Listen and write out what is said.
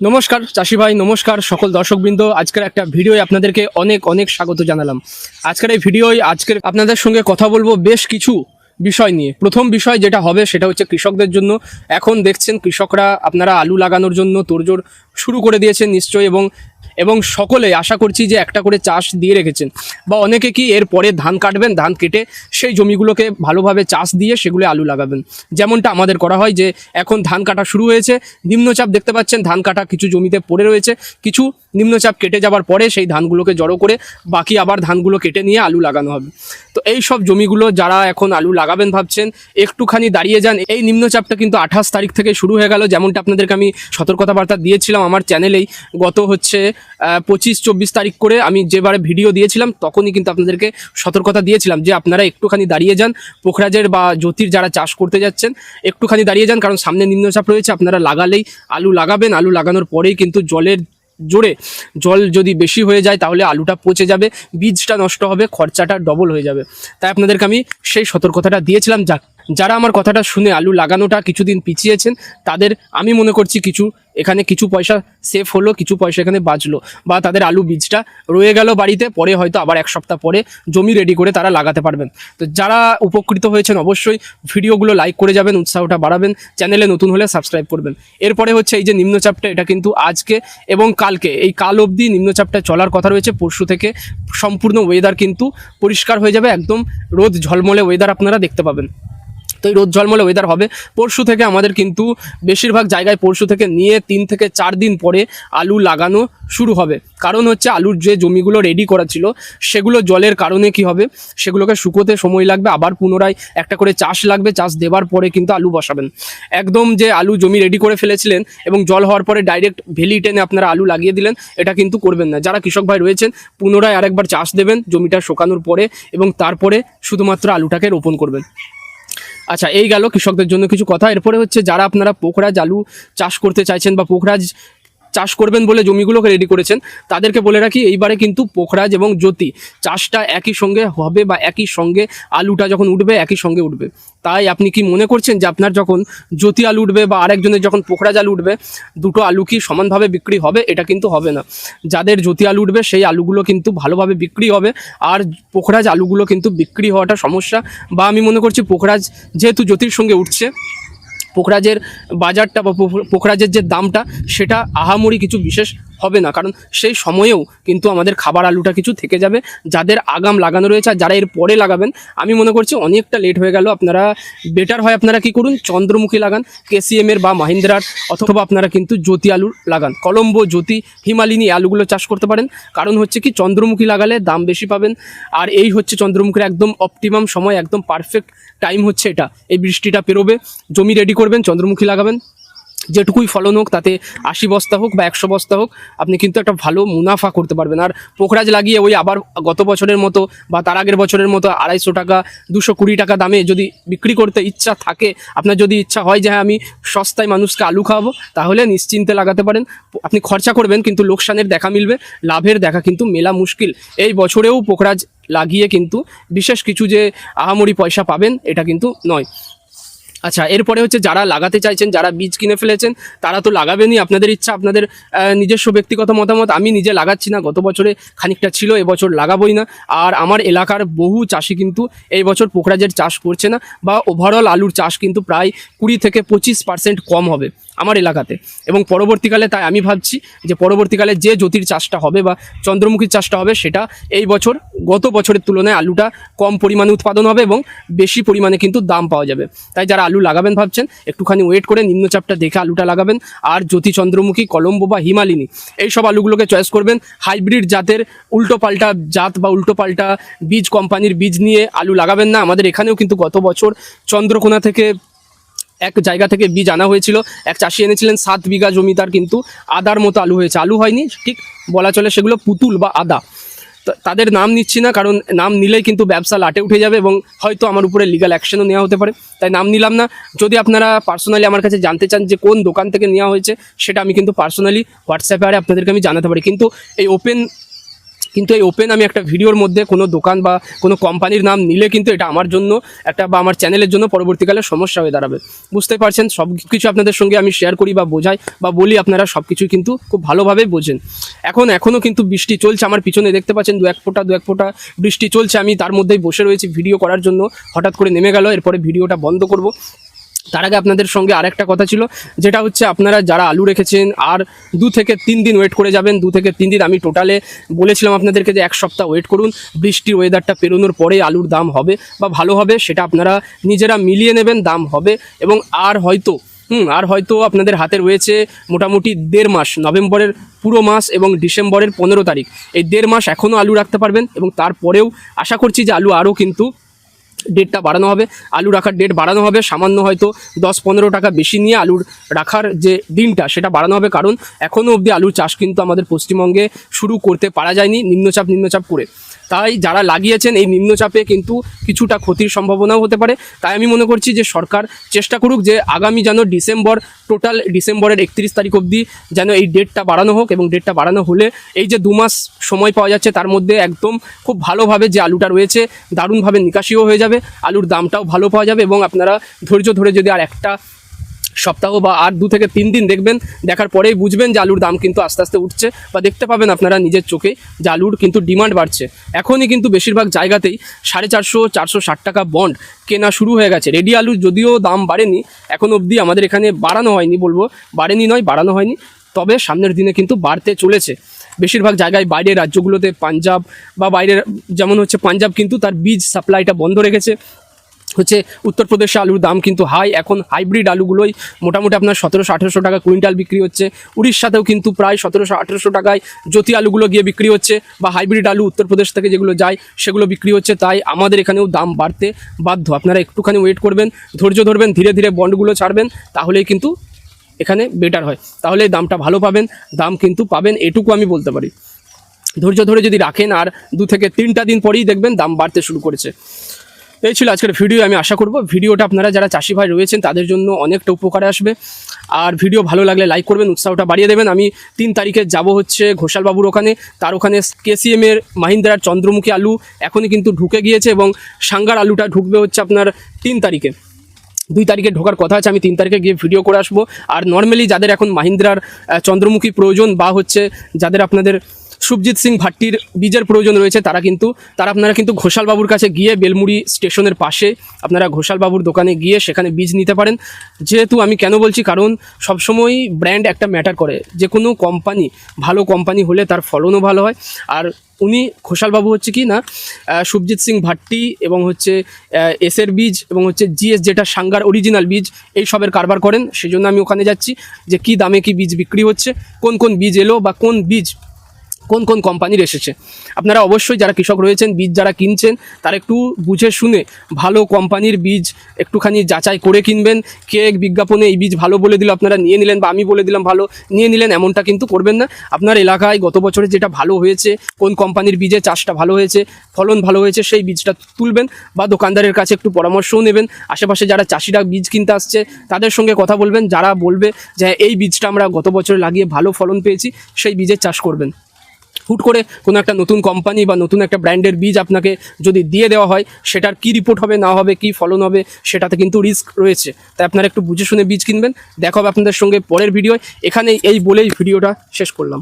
নমস্কার চাষি ভাই, নমস্কার সকল দর্শকবৃন্দ। আজকের একটা ভিডিওয় আপনাদেরকে অনেক অনেক স্বাগত জানালাম। আজকের এই ভিডিওয় আজকের আপনাদের সঙ্গে কথা বলব বেশ কিছু বিষয় নিয়ে। প্রথম বিষয় যেটা হবে সেটা হচ্ছে কৃষকদের জন্য। এখন দেখছেন কৃষকরা আপনারা আলু লাগানোর জন্য তোড়জোড় শুরু করে দিয়েছেন নিশ্চয়ই এবং এবং সকলে আশা করছি যে একটা করে চাষ দিয়ে রেখেছেন। বা অনেকে কি এর পরে ধান কাটবেন, ধান কেটে সেই জমিগুলোকে ভালোভাবে চাষ দিয়ে সেগুলো আলু লাগাবেন। যেমনটা আমাদের করা হয় যে এখন ধান কাটা শুরু হয়েছে, নিম্নচাপ দেখতে পাচ্ছেন, ধান কাটা কিছু জমিতে পড়ে রয়েছে, কিছু নিম্নচাপ কেটে যাবার পরে সেই ধানগুলোকে জড়ো করে বাকি আবার ধানগুলো কেটে নিয়ে আলু লাগানো হবে। তো এই সব জমিগুলো যারা এখন আলু লাগাবেন ভাবছেন, একটুখানি দাঁড়িয়ে যান। এই নিম্নচাপটা কিন্তু আঠাশ তারিখ থেকে শুরু হয়ে গেল। যেমনটা আপনাদেরকে আমি সতর্কতা বার্তা দিয়েছিলাম আমার চ্যানেলেই, গত হচ্ছে পঁচিশ, চব্বিশ তারিখ করে আমি যেবারে ভিডিও দিয়েছিলাম, তখনই কিন্তু আপনাদেরকে সতর্কতা দিয়েছিলাম যে আপনারা একটুখানি দাঁড়িয়ে যান। পোখরাজের বা জ্যোতির যারা চাষ করতে যাচ্ছেন, একটুখানি দাঁড়িয়ে যান, কারণ সামনে নিম্নচাপ রয়েছে, আপনারা লাগালেই আলু লাগাবেন। আলু লাগানোর পরেই কিন্তু জলের জোরে জল যদি বেশি হয়ে যায়, তাহলে আলুটা পচে যাবে, বীজটা নষ্ট হবে, খরচাটা ডবল হয়ে যাবে। তাই আপনাদেরকে আমি সেই সতর্কতাটা দিয়েছিলাম যা যারা আমার কথাটা শুনে আলু লাগানোটা কিছুদিন পিছিয়েছেন, তাদের আমি মনে করছি কিছু, এখানে কিছু পয়সা সেফ হলো, কিছু পয়সা এখানে বাঁচলো বা তাদের আলু বীজটা রয়ে গেল বাড়িতে, পরে হয়তো আবার এক সপ্তাহ পরে জমি রেডি করে তারা লাগাতে পারবেন। তো যারা উপকৃত হয়েছেন অবশ্যই ভিডিওগুলো লাইক করে যাবেন, উৎসাহটা বাড়াবেন, চ্যানেলে নতুন হলে সাবস্ক্রাইব করবেন। এরপরে হচ্ছে এই যে নিম্নচাপটা, এটা কিন্তু আজকে এবং কালকে, এই কাল অবধি নিম্নচাপটা চলার কথা রয়েছে, পরশু থেকে সম্পূর্ণ ওয়েদার কিন্তু পরিষ্কার হয়ে যাবে, একদম রোদ ঝলমলে ওয়েদার আপনারা দেখতে পাবেন। তো এই রোদ ঝলমলে ওয়েদার হবে। পরশু থেকে আমাদের কিন্তু বেশিরভাগ জায়গায় পরশু থেকে নিয়ে তিন থেকে চার দিন পরে আলু লাগানো শুরু হবে। কারণ হচ্ছে আলুর যে জমিগুলো রেডি করা ছিল, সেগুলো জলের কারণে কি হবে? সেগুলোকে শুকোতে সময় লাগবে, আবার পুনরায় একটা করে চাষ লাগবে, চাষ দেওয়ার পরে কিন্তু আলু বসাবেন। একদম যে আলু জমি রেডি করে ফেলেছিলেন এবং জল হওয়ার পরে ডাইরেক্ট ভেলি টেনে আপনারা আলু লাগিয়ে দিলেন, এটা কিন্তু করবেন না। যারা কৃষক ভাই রয়েছেন, পুনরায় আরেকবার চাষ দেবেন জমিটা শুকানোর পরে এবং তারপরে শুধুমাত্র আলুটাকে রোপণ করবেন। আচ্ছা এই গেল কৃষকদের জন্য কিছু কথা। এরপরে হচ্ছে যারা আপনারা পোখরাজ আলু চাষ করতে চাইছেন বা পোখরাজ চাষ করবেন বলে জমিগুলোকে রেডি করেছেন। তাদেরকে বলে রাখি, এইবারে কিন্তু পোখরাজ এবং জ্যোতি চাষটা একই সঙ্গে হবে বা একই সঙ্গে আলুটা যখন উঠবে, একই সঙ্গে উঠবে। তাই আপনি কি মনে করছেন যে আপনার যখন জ্যোতি আলু উঠবে বা আরেকজনের যখন পোখরাজ আলু উঠবে, দুটো আলু কি সমানভাবে বিক্রি হবে? এটা কিন্তু হবে না। যাদের জ্যোতি আলু উঠবে, সেই আলুগুলো কিন্তু ভালোভাবে বিক্রি হবে। আর পোখরাজ আলুগুলো কিন্তু বিক্রি হওয়াটা সমস্যা। বা আমি মনে করছি পোখরাজ যেহেতু জ্যোতির সঙ্গে উঠছে পোখরাজের বাজারটা বা পোখরাজের যে দামটা, সেটা আহামরি কিছু বিশেষ হবে না। কারণ সেই সময়েও কিন্তু আমাদের খাবার আলুটা কিছু থেকে যাবে, যাদের আগাম লাগানো রয়েছে আর যারা এর পরে লাগাবেন, আমি মনে করছি অনেকটা লেট হয়ে গেল। আপনারা বেটার হয় আপনারা কি করুন, চন্দ্রমুখী লাগান কেসিএম এর বা মাহিন্দ্রার, অথবা আপনারা কিন্তু জ্যোতি আলু লাগান। কলম্বো, জ্যোতি, হিমালিনী আলুগুলো চাষ করতে পারেন। কারণ হচ্ছে কি, চন্দ্রমুখী লাগালে দাম বেশি পাবেন। আর এই হচ্ছে চন্দ্রমুখীর একদম অপটিমাম সময়, একদম পারফেক্ট টাইম হচ্ছে এটা। এই বৃষ্টিটা পেরোবে, জমি রেডি করবেন, চন্দ্রমুখী লাগাবেন। যেটুকুই ফলন হোক, তাতে আশি বস্তা হোক বা একশো বস্তা হোক, আপনি কিন্তু একটা ভালো মুনাফা করতে পারবেন। আর পোখরাজ লাগিয়ে ওই আবার গত বছরের মতো বা তার আগের বছরের মতো আড়াইশো টাকা, দুশো কুড়ি টাকা দামে যদি বিক্রি করতে ইচ্ছা থাকে, আপনার যদি ইচ্ছা হয় যে হ্যাঁ আমি সস্তায় মানুষকে আলু খাওয়াবো তাহলে নিশ্চিন্তে লাগাতে পারেন। আপনি খরচা করবেন, কিন্তু লোকসানের দেখা মিলবে, লাভের দেখা কিন্তু মেলা মুশকিল। এই বছরেও পোখরাজ লাগিয়ে কিন্তু বিশেষ কিছু যে আহামরি পয়সা পাবেন, এটা কিন্তু নয়। আচ্ছা এরপরে হচ্ছে যারা লাগাতে চাইছেন, যারা বীজ কিনে ফেলেছেন, তারা তো লাগাবেনই। আপনাদের ইচ্ছা, আপনাদের নিজস্ব ব্যক্তিগত মতামত। আমি নিজে লাগাচ্ছি না, গত বছরে খানিকটা ছিল, এবছর লাগাবই না। আর আমার এলাকার বহু চাষি কিন্তু এই বছর পোখরাজের চাষ করছে না, বা ওভারঅল আলুর চাষ কিন্তু প্রায় কুড়ি থেকে পঁচিশ পার্সেন্ট কম হবে। আমার এলাকাতে। এবং পরবর্তীকালে তাই আমি ভাবছি যে পরবর্তীকালে যে জ্যোতির চাষটা হবে বা চন্দ্রমুখীর চাষটা হবে, সেটা এই বছর, গত বছরের তুলনায় আলুটা কম পরিমাণে উৎপাদন হবে এবং বেশি পরিমাণে কিন্তু দাম পাওয়া যাবে। তাই যারা আলু লাগাবেন ভাবছেন, একটুখানি ওয়েট করে, নিম্নচাপটা দেখে আলুটা লাগাবেন। আর জ্যোতি চন্দ্রমুখী, কলম্বো বা হিমালিনী, এই সব আলুগুলোকে চয়েস করবেন। হাইব্রিড জাতের উল্টো পাল্টা জাত বা উল্টো পাল্টা বীজ কোম্পানির বীজ নিয়ে আলু লাগাবেন না। আমাদের এখানেও কিন্তু গত বছর চন্দ্রকোনা থেকে এক জায়গা থেকে বীজ আনা হয়েছিল। এক চাষি এনেছিলেন সাত বিঘা জমি তার কিন্তু আদার মতো আলু হয়েছে। আলু হয়নি, ঠিক বলা চলে সেগুলো পুতুল বা আদা। তাদের নাম নিচ্ছি না, কারণ নাম নিলেই কিন্তু ব্যবসা লাটে উঠে যাবে এবং হয়তো আমার উপরে লিগাল অ্যাকশনও নেওয়া হতে পারে। তাই নাম নিলাম না। যদি আপনারা পার্সোনালি আমার কাছে জানতে চান যে কোন দোকান থেকে নেওয়া হয়েছে, সেটা আমি কিন্তু পার্সোনালি হোয়াটসঅ্যাপে আরে আপনাদেরকে আমি জানাতে পারি। কিন্তু এই ওপেন কিন্তু এই ওপেন আমি একটা ভিডিওর মধ্যে কোনো দোকান বা কোনো কোম্পানির নাম নিলে কিন্তু এটা আমার জন্য একটা বা আমার চ্যানেলের জন্য পরবর্তীকালে সমস্যা হয়ে দাঁড়াবে। বুঝতে পারছেন? সব কিছু আপনাদের সঙ্গে আমি শেয়ার করি বা বোঝাই বা বলি, আপনারা সব কিছুই কিন্তু খুব ভালোভাবে বোঝেন। এখন, এখনও কিন্তু বৃষ্টি চলছে, আমার পিছনে দেখতে পাচ্ছেন দু এক ফোঁটা, দু এক ফোঁটা বৃষ্টি চলছে, আমি তার মধ্যেই বসে রয়েছি ভিডিও করার জন্য। হঠাৎ করে নেমে গেল, এরপরে ভিডিওটা বন্ধ করব। তার আগে আপনাদের সঙ্গে আরেকটা কথা ছিল, যেটা হচ্ছে আপনারা যারা আলু রেখেছেন, আর দু থেকে তিন দিন ওয়েট করে যাবেন, দু থেকে তিন দিন আমি টোটালে বলেছিলাম আপনাদেরকে যে এক সপ্তাহ ওয়েট করুন, বৃষ্টির ওয়েদারটা পেরোনোর পরে আলুর দাম হবে বা ভালো হবে, সেটা আপনারা নিজেরা মিলিয়ে নেবেন, দাম হবে এবং আর হয়তো, হুম, আর হয়তো আপনাদের হাতে রয়েছে মোটামুটি দেড় মাস, নভেম্বরের পুরো মাস এবং ডিসেম্বরের পনেরো তারিখ। এই দেড় মাস এখনও আলু রাখতে পারবেন এবং তারপরেও আশা করছি যে আলু আরও কিন্তু ডেটটা বাড়ানো হবে, আলু রাখার ডেট বাড়ানো হবে, সামান্য হয়তো দশ পনেরো টাকা বেশি নিয়ে আলুর রাখার যে দিনটা সেটা বাড়ানো হবে, কারণ এখনও অবধি আলুর চাষ কিন্তু আমাদের পশ্চিমবঙ্গে শুরু করতে পারা যায়নি নিম্নচাপ নিম্নচাপ করে। তাই যারা লাগিয়েছেন এই নিম্নচাপে কিন্তু কিছুটা ক্ষতির সম্ভাবনাও হতে পারে। তাই আমি মনে করছি যে সরকার চেষ্টা করুক যে আগামী যেন ডিসেম্বর, টোটাল ডিসেম্বরের একত্রিশ তারিখ অবধি যেন এই ডেটটা বাড়ানো হোক এবং ডেটটা বাড়ানো হলে এই যে দু মাস সময় পাওয়া যাচ্ছে তার মধ্যে একদম খুব ভালোভাবে যে আলুটা রয়েছে, দারুণভাবে নিকাশিও হয়ে যাবে। আলুর দামটাও ভালো পাওয়া যাবে এবং আপনারা ধৈর্য ধরে যদি আর একটা সপ্তাহ বা আর দু থেকে তিন দিন দেখবেন, দেখার পরেই বুঝবেন যে আলুর দাম কিন্তু আস্তে আস্তে উঠছে বা দেখতে পাবেন আপনারা নিজের চোখে যে আলুর কিন্তু ডিমান্ড বাড়ছে। এখনই কিন্তু বেশিরভাগ জায়গাতেই সাড়ে চারশো চারশো ষাট টাকা বন্ড কেনা শুরু হয়ে গেছে। রেডি আলুর যদিও দাম বাড়েনি, এখন অবধি আমাদের এখানে বাড়ানো হয়নি বলব, বাড়েনি নয়, বাড়ানো হয়নি, তবে সামনের দিনে কিন্তু বাড়তে চলেছে। বেশিরভাগ জায়গায় বাইরের রাজ্যগুলোতে পাঞ্জাব বা বাইরের, যেমন হচ্ছে পাঞ্জাব কিন্তু তার বীজ সাপ্লাইটা বন্ধ রেখেছে। হচ্ছে উত্তরপ্রদেশে আলুর দাম কিন্তু হাই, এখন হাইব্রিড আলুগুলোই মোটামুটি আপনার সতেরোশো, আঠেরোশো টাকা কুইন্টাল বিক্রি হচ্ছে। উড়িষ্যাতেও কিন্তু প্রায় সতেরোশো, আঠেরোশো টাকায় জ্যোতি আলুগুলো গিয়ে বিক্রি হচ্ছে বা হাইব্রিড আলু উত্তরপ্রদেশ থেকে যেগুলো যায় সেগুলো বিক্রি হচ্ছে, তাই আমাদের এখানেও দাম বাড়তে বাধ্য। আপনারা একটুখানি ওয়েট করবেন, ধৈর্য ধরবেন, ধীরে ধীরে বন্ডগুলো ছাড়বেন, তাহলেই কিন্তু এখানে বেটার হয়। তাহলে দামটা ভালো পাবেন, দাম কিন্তু পাবেন এটুকু আমি বলতে পারি। ধৈর্য ধরে যদি রাখেন আর দু থেকে তিনটা দিন পরেই দেখবেন দাম বাড়তে শুরু করেছে। এই ছিল আজকের ভিডিও আমি আশা করব ভিডিওটা আপনারা যারা চাষি ভাই রয়েছেন, তাদের জন্য অনেকটা উপকারে আসবে। আর ভিডিও ভালো লাগলে লাইক করবেন, উৎসাহটা বাড়িয়ে দেবেন। আমি তিন তারিখে যাব হচ্ছে ঘোষালবাবুর ওখানে। তার ওখানে কেসিএম এর মাহিন্দ্রার চন্দ্রমুখী আলু এখনই কিন্তু ঢুকে গিয়েছে এবং সাঙ্গার আলুটা ঢুকবে হচ্ছে আপনার তিন তারিখে। দুই তারিখে ঢোকার কথা আছে, আমি তিন তারিখে গিয়ে ভিডিও করে আসব। আর নর্মালি যাদের এখন মাহিন্দ্রার চন্দ্রমুখী প্রয়োজন বা হচ্ছে যাদের আপনাদের সুবজিৎ সিং ভাট্টির বীজের প্রয়োজন রয়েছে, তারা কিন্তু, তারা আপনারা কিন্তু ঘোষালবাবুর কাছে গিয়ে বেলমুড়ি স্টেশনের পাশে আপনারা ঘোষালবাবুর দোকানে গিয়ে সেখানে বীজ নিতে পারেন। যেহেতু আমি কেন বলছি, কারণ সবসময়ই ব্র্যান্ড একটা ম্যাটার করে। যে কোনো কোম্পানি ভালো কোম্পানি হলে তার ফলনও ভালো হয়। আর উনি ঘোষালবাবু হচ্ছে কি না সুবজিৎ সিং ভাট্টি এবং হচ্ছে এসের বীজ এবং হচ্ছে জিএস যেটা সাঙ্গার অরিজিনাল বীজ, এই সবের কারবার করেন। সেই জন্য আমি ওখানে যাচ্ছি যে কি দামে কি বীজ বিক্রি হচ্ছে, কোন কোন বীজ এলো বা কোন বীজ কোন কোন কোম্পানির এসেছে? আপনারা অবশ্যই যারা কৃষক রয়েছেন, বীজ যারা কিনছেন, তারা একটু বুঝে শুনে ভালো কোম্পানির বীজ একটুখানি যাচাই করে কিনবেন। কে বিজ্ঞাপনে এই বীজ ভালো বলে দিল আপনারা নিয়ে নিলেন বা আমি বলে দিলাম ভালো, নিয়ে নিলেন এমনটা কিন্তু করবেন না। আপনার এলাকায় গত বছরে যেটা ভালো হয়েছে, কোন কোম্পানির বীজে চাষটা ভালো হয়েছে, ফলন ভালো হয়েছে, সেই বীজটা তুলবেন বা দোকানদারের কাছে একটু পরামর্শও নেবেন। আশেপাশে যারা চাষিরা বীজ কিনতে আসছে, তাদের সঙ্গে কথা বলবেন, যারা বলবে যে এই বীজটা আমরা গত বছর লাগিয়ে ভালো ফলন পেয়েছি, সেই বীজের চাষ করবেন। হুট করে কোনো একটা নতুন কোম্পানি বা নতুন একটা ব্র্যান্ডের বীজ আপনাকে যদি দিয়ে দেওয়া হয়, সেটার কি রিপোর্ট হবে, না হবে, কি ফলন হবে, সেটাতে কিন্তু রিস্ক রয়েছে। তাই আপনারা একটু বুঝে শুনে বীজ কিনবেন। দেখা হবে আপনাদের সঙ্গে পরের ভিডিও এখানেই এই বলেই ভিডিওটা শেষ করলাম।